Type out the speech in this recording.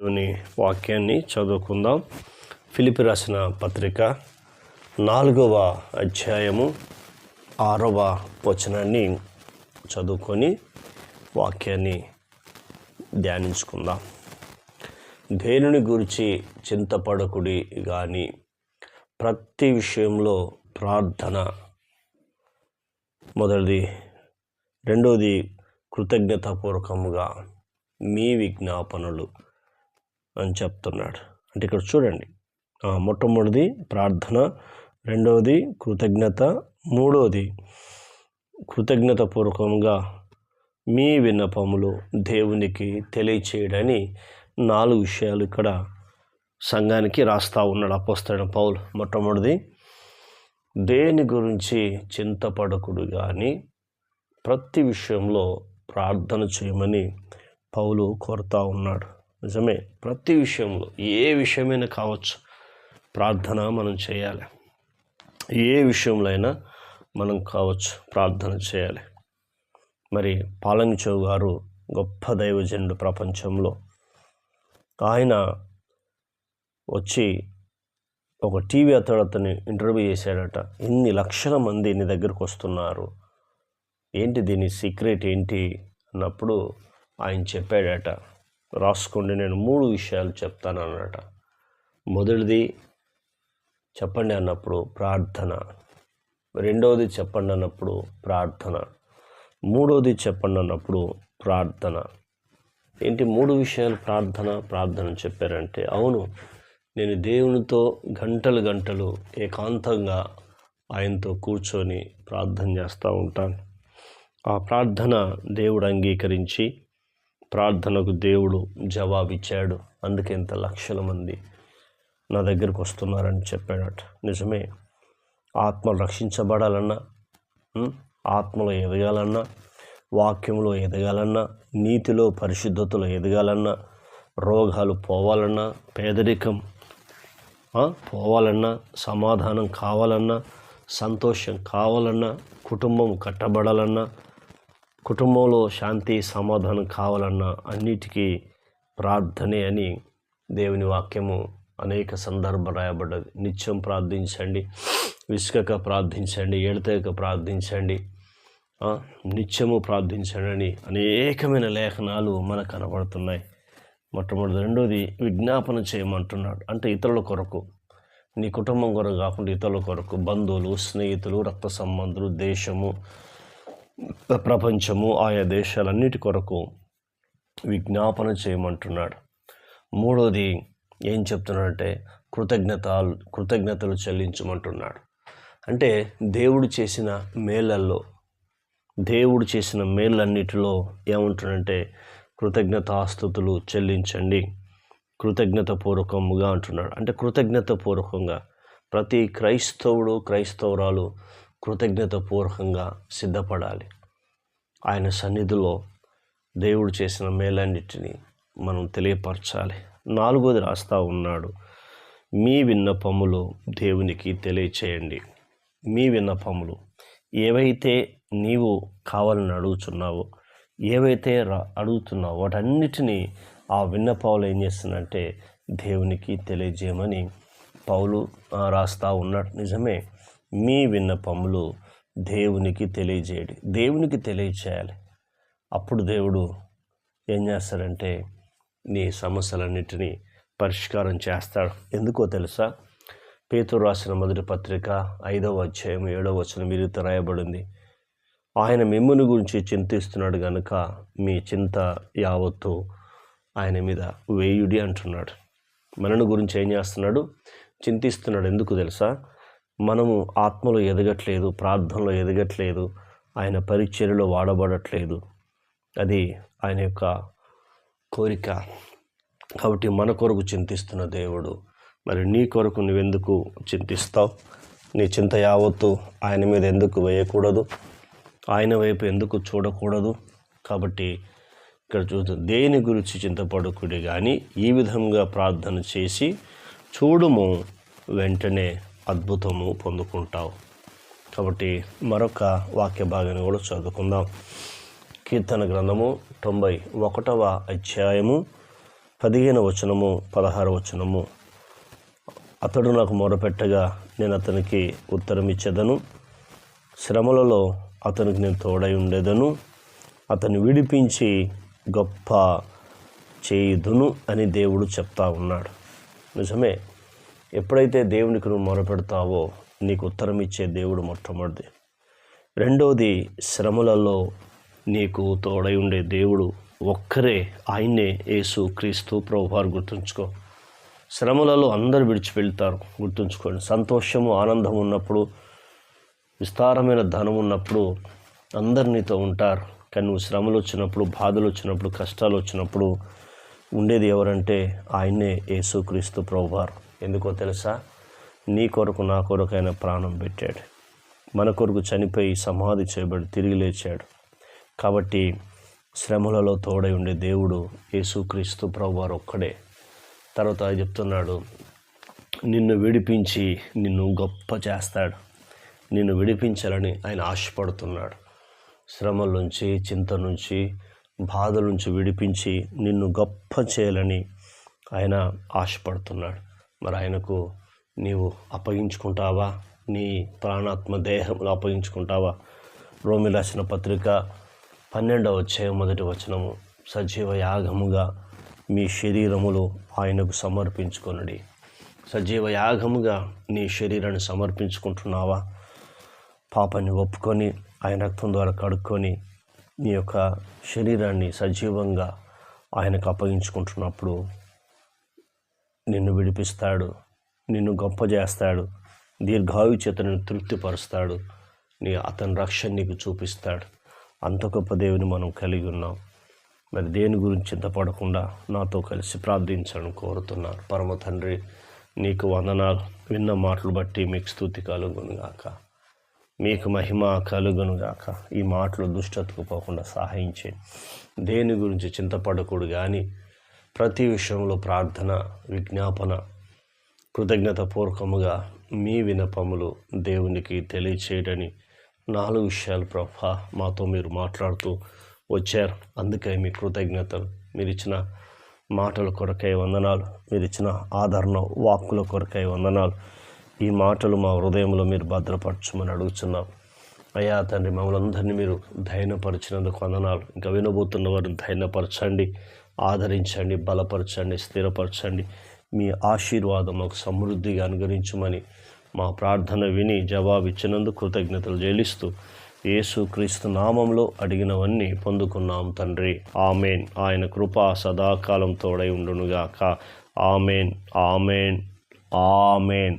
దేవుని వాక్యాన్ని చదువుకుందాం. ఫిలిపి రాసిన పత్రిక నాలుగవ అధ్యాయము ఆరవ వచనాన్ని చదువుకొని వాక్యాన్ని ధ్యానించుకుందాం. దేనిని గురించి చింతపడకుడి కానీ ప్రతి విషయంలో ప్రార్థన. మొదటిది రెండవది కృతజ్ఞతాపూర్వకముగా మీ విజ్ఞాపనలు. అని చెప్తున్నాడు. అంటే ఇక్కడ చూడండి. మొట్టమొదటిది ప్రార్థన రెండవది కృతజ్ఞత మూడవది కృతజ్ఞతపూర్వకంగా మీ విన్నపములు దేవునికి తెలియచేయడని నాలుగు విషయాలు ఇక్కడ సంఘానికి రాస్తా ఉన్నాడు అపోస్తాడు పౌలు. మొట్టమొదటిది దేని గురించి చింతపడకుడు కానీ ప్రతి విషయంలో ప్రార్థన చేయమని పౌలు కోరుతా ఉన్నాడు. నిజమే ప్రతి విషయంలో ఏ విషయమైనా కావచ్చు ప్రార్థన మనం చేయాలి. ఏ విషయంలో అయినా మనం కావచ్చు ప్రార్థన చేయాలి. మరి పాలంచౌ గారు గొప్ప దైవజనుడు ప్రపంచంలో. ఆయన వచ్చి ఒక టీవీ అతడు అతని ఇంటర్వ్యూ చేశాడట. ఇన్ని లక్షల మంది నీ దగ్గరకు వస్తున్నారు. ఏంటి దీని సీక్రెట్ ఏంటి? అన్నప్పుడు ఆయన చెప్పాడట. రాసుకోండి నేను మూడు విషయాలు చెప్తాను అన్నట మొదటిది చెప్పండి అన్నప్పుడు ప్రార్థన. రెండవది చెప్పండి అన్నప్పుడు ప్రార్థన. మూడవది చెప్పండి అన్నప్పుడు ప్రార్థన. ఏంటి మూడు విషయాలు ప్రార్థన? ప్రార్థన చెప్పారంటే అవును నేను దేవునితో గంటలు గంటలు ఏకాంతంగా ఆయనతో కూర్చొని ప్రార్థన చేస్తూ ఉంటాను. ఆ ప్రార్థన దేవుడు అంగీకరించి ప్రార్థనకు దేవుడు జవాబిచ్చాడు. అందుకే ఇంత లక్షల మంది నా దగ్గరకు వస్తున్నారని చెప్పాడట. నిజమే ఆత్మలు రక్షించబడాలన్నా ఆత్మలో ఎదగాలన్నా వాక్యంలో ఎదగాలన్నా నీతిలో పరిశుద్ధతలో ఎదగాలన్నా రోగాలు పోవాలన్నా పేదరికం పోవాలన్నా సమాధానం కావాలన్నా సంతోషం కావాలన్నా కుటుంబం కట్టబడాలన్నా కుటుంబంలో శాంతి సమాధానం కావాలన్నా అన్నిటికీ ప్రార్థనే అని దేవుని వాక్యము అనేక సందర్భం రాయబడ్డది. నిత్యం ప్రార్థించండి విసుకక ప్రార్థించండి ఎడతెగక ప్రార్థించండి నిత్యము ప్రార్థించండి అని అనేకమైన లేఖనాలు మనకు కనబడుతున్నాయి. మొట్టమొదటి రెండోది విజ్ఞాపన చేయమంటున్నాడు. అంటే ఇతరుల కొరకు నీ కుటుంబం కొరకు కాకుండా ఇతరుల కొరకు బంధువులు స్నేహితులు రక్త సంబంధులు దేశము ప్రపంచము ఆయా దేశాలన్నిటి కొరకు విజ్ఞాపన చేయమంటున్నాడు. మూడోది ఏం చెప్తున్నాడంటే కృతజ్ఞత కృతజ్ఞతలు చెల్లించమంటున్నాడు. అంటే దేవుడు చేసిన మేళ్ళల్లో దేవుడు చేసిన మేళ్ళన్నిటిలో ఏమంటున్నాడంటే కృతజ్ఞతాస్థుతులు చెల్లించండి. కృతజ్ఞత పూర్వకముగా అంటున్నాడు. అంటే కృతజ్ఞత పూర్వకంగా ప్రతి క్రైస్తవుడు క్రైస్తవురాలు కృతజ్ఞతపూర్వకంగా సిద్ధపడాలి. ఆయన సన్నిధిలో దేవుడు చేసిన మేలన్నిటిని మనం తెలియపరచాలి. నాలుగోది రాస్తా ఉన్నాడు. మీ విన్నపములు దేవునికి తెలియచేయండి. మీ విన్నపములు ఏవైతే నీవు కావాలని అడుగుతున్నావో ఏవైతే రా అడుగుతున్నావో వాటన్నిటినీ ఆ విన్నపాలు ఏం చేస్తున్నంటే దేవునికి తెలియజేయమని పౌలు రాస్తా ఉన్నాడు. నిజమే మీ విన్నపములు దేవునికి తెలియజేయడి. దేవునికి తెలియచేయాలి. అప్పుడు దేవుడు ఏం చేస్తాడంటే నీ సమస్యలన్నిటినీ పరిష్కారం చేస్తాడు. ఎందుకో తెలుసా? పేతురు రాసిన మొదటి పత్రిక ఐదవ అధ్యాయం ఏడవ వచనం మీరు రాయబడింది. ఆయన మిమ్ముని గురించి చింతిస్తున్నాడు కనుక మీ చింత యావత్తు ఆయన మీద వేయుడి అంటున్నాడు. మనను గురించి ఏం చేస్తున్నాడు? చింతిస్తున్నాడు. ఎందుకు తెలుసా? మనము ఆత్మలో ఎదగట్లేదు ప్రార్థనలో ఎదగట్లేదు ఆయన పరిచర్యలో వాడబడట్లేదు. అది ఆయన యొక్క కోరిక. కాబట్టి మన కొరకు చింతిస్తున్న దేవుడు. మరి నీ కొరకు నువ్వెందుకు చింతిస్తావు? నీ చింత యావత్తు ఆయన మీద ఎందుకు వేయకూడదు? ఆయన వైపు ఎందుకు చూడకూడదు? కాబట్టి ఇక్కడ చూద్దు. దేని గురించి చింతపడకుడి కానీ ఈ విధంగా ప్రార్థన చేసి చూడుము వెంటనే. అద్భుతము పొందుకుంటావు. కాబట్టి మరొక వాక్య భాగాన్ని కూడా చదువుకుందాం. కీర్తన గ్రంథము తొంభై ఒకటవ అధ్యాయము పదిహేను వచనము పదహారు వచనము. అతడు నాకు మొరపెట్టగా నేను అతనికి ఉత్తరం ఇచ్చేదను. శ్రమలలో అతనికి నేను తోడై ఉండేదను. అతను విడిపించి గొప్ప చేయుదును అని దేవుడు చెప్తా ఉన్నాడు. నిజమే ఎప్పుడైతే దేవునికి నువ్వు మొరపెడతావో నీకు ఉత్తరం ఇచ్చే దేవుడు మొట్టమొదటిది రెండవది శ్రమలలో నీకు తోడై ఉండే దేవుడు ఒక్కరే ఆయన్నే యేసు క్రీస్తు ప్రభువారు గుర్తుంచుకో. శ్రమలలో అందరు విడిచి వెళ్తారు గుర్తుంచుకోండి. సంతోషము ఆనందం ఉన్నప్పుడు విస్తారమైన ధనం ఉన్నప్పుడు అందరినీతో ఉంటారు. కానీ నువ్వు శ్రమలు వచ్చినప్పుడు బాధలు వచ్చినప్పుడు కష్టాలు వచ్చినప్పుడు ఉండేది ఎవరంటే ఆయన్నే యేసుక్రీస్తు ప్రభువారు. ఎందుకో తెలుసా? నీ కొరకు నా కొరకు ప్రాణం పెట్టాడు. మన కొరకు చనిపోయి సమాధి చేయబడి తిరిగి లేచాడు. కాబట్టి శ్రమలలో తోడై ఉండే దేవుడు యేసుక్రీస్తు ప్రభువారు ఒక్కడే. తర్వాత చెప్తున్నాడు నిన్ను విడిపించి నిన్ను గొప్ప చేస్తాడు. నిన్ను విడిపించాలని ఆయన ఆశపడుతున్నాడు. శ్రమల నుంచి చింత నుంచి బాధల నుంచి విడిపించి నిన్ను గొప్ప చేయాలని ఆయన ఆశపడుతున్నాడు. మరి ఆయనకు నీవు అప్పగించుకుంటావా? నీ ప్రాణాత్మ దేహంలో అప్పగించుకుంటావా? రోమి రాసిన పత్రిక పన్నెండవ అధ్యాయం మొదటి వచనము. సజీవ యాగముగా మీ శరీరములు ఆయనకు సమర్పించుకొనడి. సజీవ యాగముగా నీ శరీరాన్ని సమర్పించుకుంటున్నావా? పాపాన్ని ఒప్పుకొని ఆయన రక్తం ద్వారా కడుక్కొని నీ యొక్క శరీరాన్ని సజీవంగా ఆయనకు అప్పగించుకుంటున్నప్పుడు నిన్ను విడిపిస్తాడు. నిన్ను గొప్ప చేస్తాడు. దీర్ఘాయు తృప్తిపరుస్తాడు. నీ అతని రక్షణ నీకు చూపిస్తాడు. అంత గొప్ప దేవుని మనం కలిగి ఉన్నాం. మరి దేని గురించి చింతపడకుండా నాతో కలిసి ప్రార్థించడం కోరుతున్నాను. పరమ తండ్రి నీకు వందనాలు. విన్న మాటలు బట్టి మీకు స్థుతి కలుగునుగాక. మీకు మహిమ కలుగునుగాక. ఈ మాటలు దుష్టతకు పోకుండా సహాయం చేయండి దేని గురించి చింతపడకూడదు కానీ ప్రతి విషయంలో ప్రార్థన విజ్ఞాపన కృతజ్ఞతపూర్వకముగా మీ వినపములు దేవునికి తెలియచేయడని నాలుగు విషయాలు ప్రభా మాతో మీరు మాట్లాడుతూ వచ్చారు. అందుకే మీ కృతజ్ఞతలు మీరు ఇచ్చిన మాటల కొరకై వందనాలు మీరు ఇచ్చిన ఆదరణ వాక్కుల కొరకై వందనాలు. ఈ మాటలు మా హృదయంలో మీరు భద్రపరచమని అడుగుతున్నాం అయ్యా తండ్రి మమ్మల్ని అందరినీ మీరు ధైర్యపరిచినందుకు వందనాలు. ఇంకా వినబోతున్న వారిని ధైర్యపరచండి. ఆదరించండి బలపరచండి స్థిరపరచండి. మీ ఆశీర్వాదం మాకు సమృద్ధిగా అనుగ్రహించమని మా ప్రార్థన విని జవాబు ఇచ్చినందు కృతజ్ఞతలు చెల్లిస్తూ యేసు క్రీస్తు నామంలో అడిగినవన్నీ పొందుకున్నాం తండ్రి. ఆమెన్. ఆయన కృప సదాకాలం తోడై ఉండునుగాక. ఆమెన్. ఆమెన్. ఆమెన్.